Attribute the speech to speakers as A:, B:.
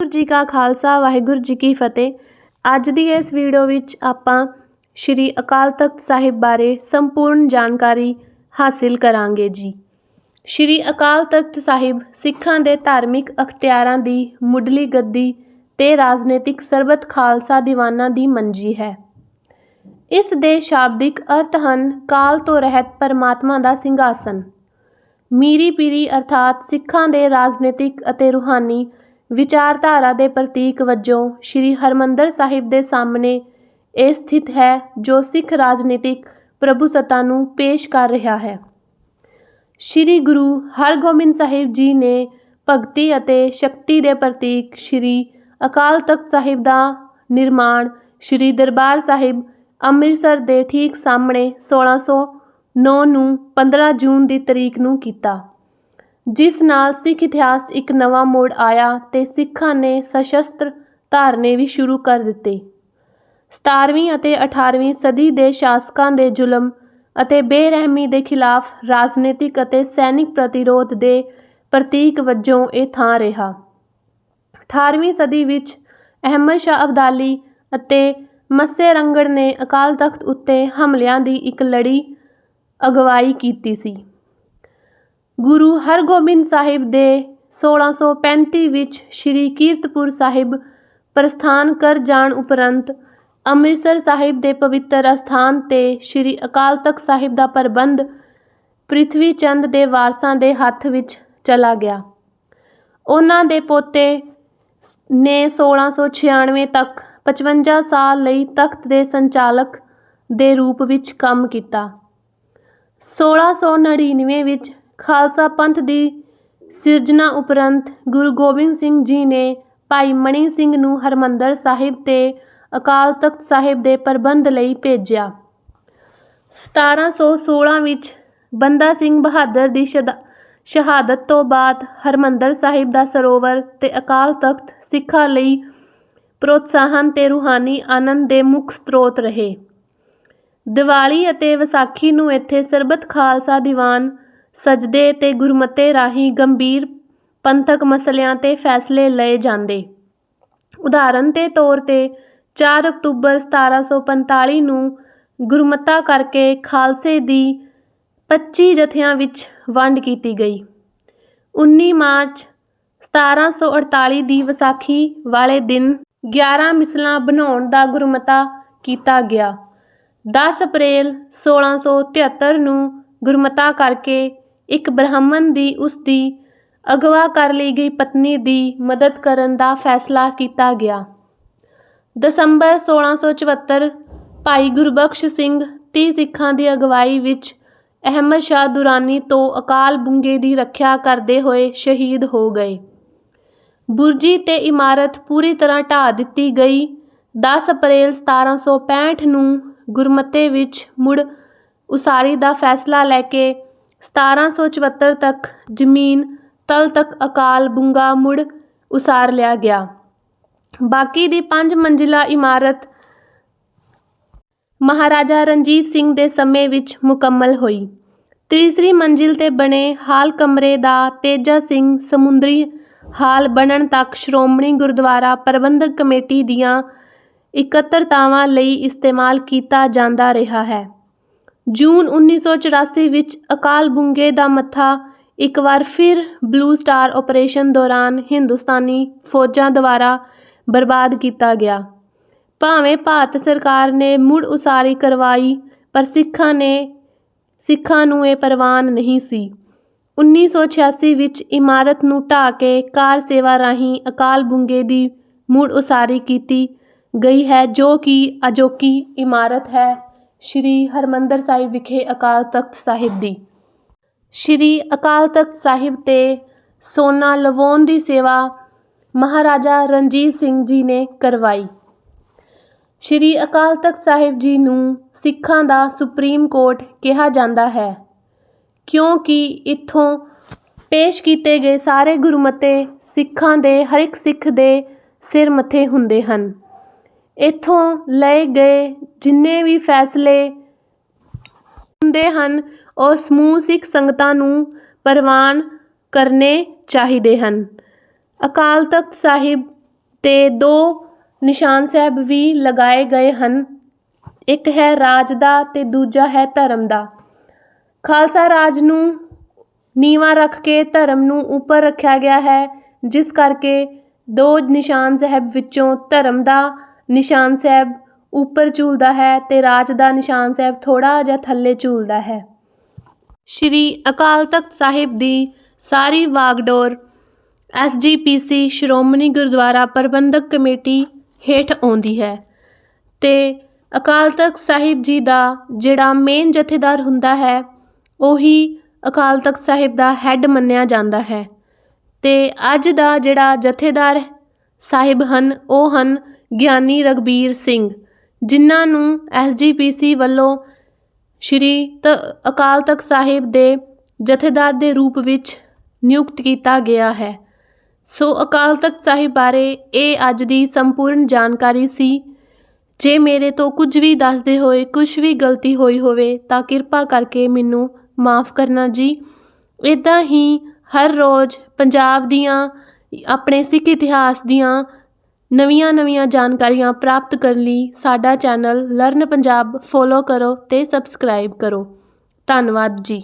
A: ਵਾਹਿਗੁਰੂ ਜੀ ਕਾ ਖਾਲਸਾ, ਵਾਹਿਗੁਰੂ ਜੀ ਕੀ ਫਤਿਹ। ਅੱਜ ਦੀ ਇਸ ਵੀਡੀਓ ਵਿੱਚ ਆਪਾਂ ਸ਼੍ਰੀ ਅਕਾਲ ਤਖਤ ਸਾਹਿਬ ਬਾਰੇ ਸੰਪੂਰਨ ਜਾਣਕਾਰੀ ਹਾਸਿਲ ਕਰਾਂਗੇ ਜੀ। ਸ਼੍ਰੀ ਅਕਾਲ ਤਖਤ ਸਾਹਿਬ ਸਿੱਖਾਂ ਦੇ ਧਾਰਮਿਕ ਅਖਤਿਆਰਾਂ ਦੀ ਮੁੱਢਲੀ ਗੱਦੀ ਤੇ ਰਾਜਨੀਤਿਕ ਸਰਬਤ ਖਾਲਸਾ ਦੀਵਾਨਾਂ ਦੀ ਮੰਜੀ ਹੈ। ਇਸ ਦੇ ਸ਼ਾਬਦਿਕ ਅਰਥ ਹਨ ਕਾਲ ਤੋਂ ਰਹਿਤ ਪਰਮਾਤਮਾ ਦਾ ਸਿੰਘਾਸਨ। ਮੀਰੀ ਪੀਰੀ ਅਰਥਾਤ ਸਿੱਖਾਂ ਦੇ ਰਾਜਨੀਤਿਕ ਅਤੇ ਰੂਹਾਨੀ ਵਿਚਾਰਧਾਰਾ ਦੇ ਪ੍ਰਤੀਕ ਵਜੋਂ ਸ੍ਰੀ ਹਰਿਮੰਦਰ ਸਾਹਿਬ ਦੇ ਸਾਹਮਣੇ ਇਹ ਸਥਿਤ ਹੈ ਜੋ ਸਿੱਖ ਰਾਜਨੀਤਿਕ ਪ੍ਰਭੂਸੱਤਾ ਨੂੰ ਪੇਸ਼ ਕਰ ਰਿਹਾ ਹੈ। ਸ੍ਰੀ ਗੁਰੂ ਹਰਗੋਬਿੰਦ ਸਾਹਿਬ ਜੀ ਨੇ ਭਗਤੀ ਅਤੇ ਸ਼ਕਤੀ ਦੇ ਪ੍ਰਤੀਕ ਸ੍ਰੀ ਅਕਾਲ ਤਖਤ ਸਾਹਿਬ ਦਾ ਨਿਰਮਾਣ ਸ੍ਰੀ ਦਰਬਾਰ ਸਾਹਿਬ ਅੰਮ੍ਰਿਤਸਰ ਦੇ ਠੀਕ ਸਾਹਮਣੇ 1609 ਨੂੰ 15 ਜੂਨ ਦੀ ਤਰੀਕ ਨੂੰ ਕੀਤਾ। ਜਿਸ ਨਾਲ ਸਿੱਖ ਇਤਿਹਾਸ 'ਚ ਇੱਕ ਨਵਾਂ ਮੋੜ ਆਇਆ ਤੇ ਸਿੱਖਾਂ ਨੇ ਸਸ਼ਸਤਰ ਧਾਰਨੇ ਵੀ ਸ਼ੁਰੂ ਕਰ ਦਿੱਤੇ। 17ਵੀਂ ਅਤੇ 18ਵੀਂ ਸਦੀ ਦੇ ਸ਼ਾਸਕਾਂ ਦੇ ਜ਼ੁਲਮ ਅਤੇ ਬੇਰਹਿਮੀ ਦੇ ਖਿਲਾਫ ਰਾਜਨੀਤਿਕ ਅਤੇ ਸੈਨਿਕ ਪ੍ਰਤੀਰੋਧ ਦੇ ਪ੍ਰਤੀਕ ਵਜੋਂ ਇਹ ਥਾਂ ਰਿਹਾ। 18ਵੀਂ ਸਦੀ ਵਿੱਚ ਅਹਿਮਦ ਸ਼ਾਹ ਅਬਦਾਲੀ ਅਤੇ ਮੱਸੇ ਰੰਗੜ ਨੇ ਅਕਾਲ ਤਖਤ ਉੱਤੇ ਹਮਲਿਆਂ ਦੀ ਇੱਕ ਲੜੀ ਅਗਵਾਈ ਕੀਤੀ ਸੀ। ਗੁਰੂ ਹਰਗੋਬਿੰਦ ਸਾਹਿਬ ਦੇ 1635 ਵਿੱਚ ਸ੍ਰੀ ਕੀਰਤਪੁਰ ਸਾਹਿਬ ਪ੍ਰਸਥਾਨ ਕਰ ਜਾਣ ਉਪਰੰਤ ਅੰਮ੍ਰਿਤਸਰ ਸਾਹਿਬ ਦੇ ਪਵਿੱਤਰ ਅਸਥਾਨ ਤੇ ਸ੍ਰੀ ਅਕਾਲ ਤਖਤ ਸਾਹਿਬ ਦਾ ਪ੍ਰਬੰਧ ਪ੍ਰਿਥਵੀ ਚੰਦ ਦੇ ਵਾਰਸਾਂ ਦੇ ਹੱਥ ਵਿੱਚ ਚਲਾ ਗਿਆ। ਉਹਨਾਂ ਦੇ ਪੋਤੇ ਨੇ 1696 ਤੱਕ 55 ਸਾਲ ਲਈ ਤਖਤ ਦੇ ਸੰਚਾਲਕ ਦੇ ਰੂਪ ਵਿੱਚ ਕੰਮ ਕੀਤਾ। 1699 ਵਿੱਚ ਖਾਲਸਾ ਪੰਥ ਦੀ ਸਿਰਜਣਾ ਉਪਰੰਤ ਗੁਰੂ ਗੋਬਿੰਦ ਸਿੰਘ ਜੀ ਨੇ ਭਾਈ ਮਣੀ ਸਿੰਘ ਨੂੰ ਹਰਮੰਦਰ ਸਾਹਿਬ ਤੇ ਅਕਾਲ ਤਖਤ ਸਾਹਿਬ ਦੇ ਪ੍ਰਬੰਧ ਲਈ ਭੇਜਿਆ। 1716 ਵਿੱਚ ਬੰਦਾ ਸਿੰਘ ਬਹਾਦਰ ਦੀ ਸ਼ਦਾ- ਸ਼ਹਾਦਤ ਤੋਂ ਬਾਅਦ ਹਰਮੰਦਰ ਸਾਹਿਬ ਦਾ ਸਰੋਵਰ ਤੇ ਅਕਾਲ ਤਖਤ ਸਿੱਖਾਂ ਲਈ ਪ੍ਰੋਤਸਾਹਨ ਤੇ ਰੂਹਾਨੀ ਆਨੰਦ ਦੇ ਮੁੱਖ ਸਰੋਤ ਰਹੇ। ਦੀਵਾਲੀ ਅਤੇ ਵਿਸਾਖੀ ਨੂੰ ਇੱਥੇ ਸਰਬਤ ਖਾਲਸਾ ਦੀਵਾਨ ਸਜਦੇ ਅਤੇ ਗੁਰਮਤੇ ਰਾਹੀਂ ਗੰਭੀਰ ਪੰਥਕ ਮਸਲਿਆਂ ਤੇ ਫੈਸਲੇ ਲਏ ਜਾਂਦੇ। ਉਦਾਹਰਨ ਦੇ ਤੌਰ ਤੇ 4 ਅਕਤੂਬਰ 1745 ਨੂੰ ਗੁਰਮਤਾ ਕਰਕੇ ਖਾਲਸੇ ਦੀ 25 ਜਥਿਆਂ ਵਿੱਚ ਵੰਡ ਕੀਤੀ ਗਈ। 19 ਮਾਰਚ 1748 ਦੀ ਵਿਸਾਖੀ ਵਾਲੇ ਦਿਨ 11 ਮਿਸਲਾਂ ਬਣਾਉਣ ਦਾ ਗੁਰਮਤਾ ਕੀਤਾ ਗਿਆ। ਦਸ ਅਪ੍ਰੈਲ 1673 ਨੂੰ ਗੁਰਮਤਾ ਕਰਕੇ ਇੱਕ ਬ੍ਰਾਹਮਣ ਦੀ, ਉਸ ਦੀ ਅਗਵਾ ਕਰ ਲਈ ਗਈ ਪਤਨੀ ਦੀ ਮਦਦ ਕਰਨ ਦਾ ਫੈਸਲਾ ਕੀਤਾ ਗਿਆ। ਦਸੰਬਰ 1674 ਭਾਈ ਗੁਰਬਖਸ਼ ਸਿੰਘ 30 ਸਿੱਖਾਂ ਦੀ ਅਗਵਾਈ ਵਿੱਚ ਅਹਿਮਦ ਸ਼ਾਹ ਦੁਰਾਨੀ ਤੋਂ ਅਕਾਲ ਬੁੰਗੇ ਦੀ ਰੱਖਿਆ ਕਰਦੇ ਹੋਏ ਸ਼ਹੀਦ ਹੋ ਗਏ। ਬੁਰਜੀ ਤੇ ਇਮਾਰਤ ਪੂਰੀ ਤਰ੍ਹਾਂ ਢਾਹ ਦਿੱਤੀ ਗਈ। 10 ਅਪ੍ਰੈਲ 1765 ਨੂੰ ਗੁਰਮਤੇ ਵਿੱਚ ਮੁੜ ਉਸਾਰੀ ਦਾ ਫੈਸਲਾ ਲੈ ਕੇ 1774 ਤੱਕ ਜ਼ਮੀਨ ਤਲ ਤੱਕ ਅਕਾਲ ਬੁੰਗਾ ਮੁੜ ਉਸਾਰ ਲਿਆ ਗਿਆ। ਬਾਕੀ ਦੀ ਪੰਜ ਮੰਜ਼ਿਲਾ ਇਮਾਰਤ ਮਹਾਰਾਜਾ ਰਣਜੀਤ ਸਿੰਘ ਦੇ ਸਮੇਂ ਵਿੱਚ ਮੁਕੰਮਲ ਹੋਈ। ਤੀਸਰੀ ਮੰਜ਼ਿਲ ਤੇ ਬਣੇ ਹਾਲ ਕਮਰੇ ਦਾ ਤੇਜਾ ਸਿੰਘ ਸਮੁੰਦਰੀ ਹਾਲ ਬਣਨ ਤੱਕ ਸ਼੍ਰੋਮਣੀ ਗੁਰਦੁਆਰਾ ਪ੍ਰਬੰਧਕ ਕਮੇਟੀ ਦੀਆਂ ਇਕੱਤਰਤਾਵਾਂ ਲਈ ਇਸਤੇਮਾਲ ਕੀਤਾ ਜਾਂਦਾ ਰਿਹਾ ਹੈ। ਜੂਨ 1984 ਵਿੱਚ ਅਕਾਲ ਬੁੰਗੇ ਦਾ ਮੱਥਾ ਇੱਕ ਵਾਰ ਫਿਰ ਬਲੂ ਸਟਾਰ ਆਪਰੇਸ਼ਨ ਦੌਰਾਨ ਹਿੰਦੁਸਤਾਨੀ ਫੌਜਾਂ ਦੁਆਰਾ ਬਰਬਾਦ ਕੀਤਾ ਗਿਆ। ਭਾਵੇਂ ਭਾਰਤ ਸਰਕਾਰ ਨੇ ਮੁੜ ਉਸਾਰੀ ਕਰਵਾਈ, ਪਰ ਸਿੱਖਾਂ ਨੇ, ਸਿੱਖਾਂ ਨੂੰ ਇਹ ਪ੍ਰਵਾਨ ਨਹੀਂ ਸੀ। 1986 ਵਿੱਚ ਇਮਾਰਤ ਨੂੰ ਢਾਹ ਕੇ ਕਾਰ ਸੇਵਾ ਰਾਹੀਂ ਅਕਾਲ ਬੁੰਗੇ ਦੀ ਮੁੜ ਉਸਾਰੀ ਕੀਤੀ ਗਈ ਹੈ, ਜੋ ਕਿ ਅਜੋਕੀ ਇਮਾਰਤ ਹੈ। ਸ਼੍ਰੀ ਹਰਿਮੰਦਰ ਸਾਹਿਬ ਵਿਖੇ ਅਕਾਲ ਤਖਤ ਸਾਹਿਬ ਦੀ। ਸ਼੍ਰੀ ਅਕਾਲ ਤਖਤ ਸਾਹਿਬ ਤੇ ਸੋਨਾ ਲਵਾਉਣ ਦੀ ਸੇਵਾ ਮਹਾਰਾਜਾ ਰਣਜੀਤ ਸਿੰਘ ਜੀ ਨੇ ਕਰਵਾਈ। ਸ਼੍ਰੀ ਅਕਾਲ ਤਖਤ ਸਾਹਿਬ ਜੀ ਨੂੰ ਸਿੱਖਾਂ ਦਾ ਸੁਪਰੀਮ ਕੋਰਟ ਕਿਹਾ ਜਾਂਦਾ ਹੈ, ਕਿਉਂਕਿ ਇੱਥੋਂ ਪੇਸ਼ ਕੀਤੇ ਗਏ ਸਾਰੇ ਗੁਰਮਤੇ ਸਿੱਖਾਂ ਦੇ ਹਰ ਇੱਕ ਸਿੱਖ ਦੇ ਸਿਰ ਮੱਥੇ ਹੁੰਦੇ ਹਨ। ਇੱਥੋਂ ਲਏ ਗਏ ਜਿੰਨੇ ਵੀ ਫੈਸਲੇ ਹੁੰਦੇ ਹਨ, ਉਹ ਸਮੂਹ ਸਿੱਖ ਸੰਗਤਾਂ ਨੂੰ ਪ੍ਰਵਾਨ ਕਰਨੇ ਚਾਹੀਦੇ ਹਨ। ਅਕਾਲ ਤਖਤ ਸਾਹਿਬ ਤੇ ਦੋ ਨਿਸ਼ਾਨ ਸਾਹਿਬ ਵੀ ਲਗਾਏ ਗਏ ਹਨ। ਇੱਕ ਹੈ ਰਾਜ ਦਾ ਅਤੇ ਦੂਜਾ ਹੈ ਧਰਮ ਦਾ। ਖਾਲਸਾ ਰਾਜ ਨੂੰ ਨੀਵਾਂ ਰੱਖ ਕੇ ਧਰਮ ਨੂੰ ਉੱਪਰ ਰੱਖਿਆ ਗਿਆ ਹੈ, ਜਿਸ ਕਰਕੇ ਦੋ ਨਿਸ਼ਾਨ ਸਾਹਿਬ ਵਿੱਚੋਂ ਧਰਮ ਦਾ ਨਿਸ਼ਾਨ ਸਾਹਿਬ ਉੱਪਰ ਝੂਲਦਾ ਹੈ ਅਤੇ ਰਾਜ ਦਾ ਨਿਸ਼ਾਨ ਸਾਹਿਬ ਥੋੜ੍ਹਾ ਜਿਹਾ ਥੱਲੇ ਝੂਲਦਾ ਹੈ। ਸ਼੍ਰੀ ਅਕਾਲ ਤਖਤ ਸਾਹਿਬ ਦੀ ਸਾਰੀ ਵਾਗਡੋਰ S G P C Shiromani Gurdwara Prabandhak committee ਹੇਠ ਆਉਂਦੀ ਹੈ ਅਤੇ ਅਕਾਲ ਤਖਤ ਸਾਹਿਬ ਜੀ ਦਾ ਜਿਹੜਾ ਮੇਨ ਜਥੇਦਾਰ ਹੁੰਦਾ ਹੈ, ਉਹੀ ਅਕਾਲ ਤਖਤ ਸਾਹਿਬ ਦਾ ਹੈੱਡ ਮੰਨਿਆ ਜਾਂਦਾ ਹੈ ਅਤੇ ਅੱਜ ਦਾ ਜਿਹੜਾ ਜਥੇਦਾਰ ਸਾਹਿਬ ਹਨ, ਉਹ ਹਨ ਗਿਆਨੀ ਰਘਬੀਰ ਸਿੰਘ, ਜਿਨ੍ਹਾਂ ਨੂੰ ਐਸਜੀਪੀਸੀ ਵੱਲੋਂ ਸ਼੍ਰੀ ਤ, ਅਕਾਲ ਤਖਤ ਸਾਹਿਬ ਦੇ ਜਥੇਦਾਰ ਦੇ ਰੂਪ ਵਿੱਚ ਨਿਯੁਕਤ ਕੀਤਾ ਗਿਆ ਹੈ। ਸੋ ਅਕਾਲ ਤਖਤ ਸਾਹਿਬ ਬਾਰੇ ਇਹ ਅੱਜ ਦੀ ਸੰਪੂਰਨ ਜਾਣਕਾਰੀ ਸੀ। ਜੇ ਮੇਰੇ ਤੋਂ ਕੁਝ ਵੀ ਦੱਸਦੇ ਹੋਏ ਕੁਝ ਵੀ ਗਲਤੀ ਹੋਈ ਹੋਵੇ ਤਾਂ ਕਿਰਪਾ ਕਰਕੇ ਮੈਨੂੰ ਮਾਫ ਕਰਨਾ ਜੀ। ਇਦਾਂ ਹੀ ਹਰ ਰੋਜ਼ ਪੰਜਾਬ ਦੀਆਂ, ਆਪਣੇ ਸਿੱਖ ਇਤਿਹਾਸ ਦੀਆਂ ਨਵੀਆਂ ਨਵੀਆਂ ਜਾਣਕਾਰੀਆਂ ਪ੍ਰਾਪਤ ਕਰਨ ਲਈ ਸਾਡਾ ਚੈਨਲ ਲਰਨ ਪੰਜਾਬ ਫੋਲੋ ਕਰੋ ਅਤੇ ਸਬਸਕ੍ਰਾਈਬ ਕਰੋ। ਧੰਨਵਾਦ ਜੀ।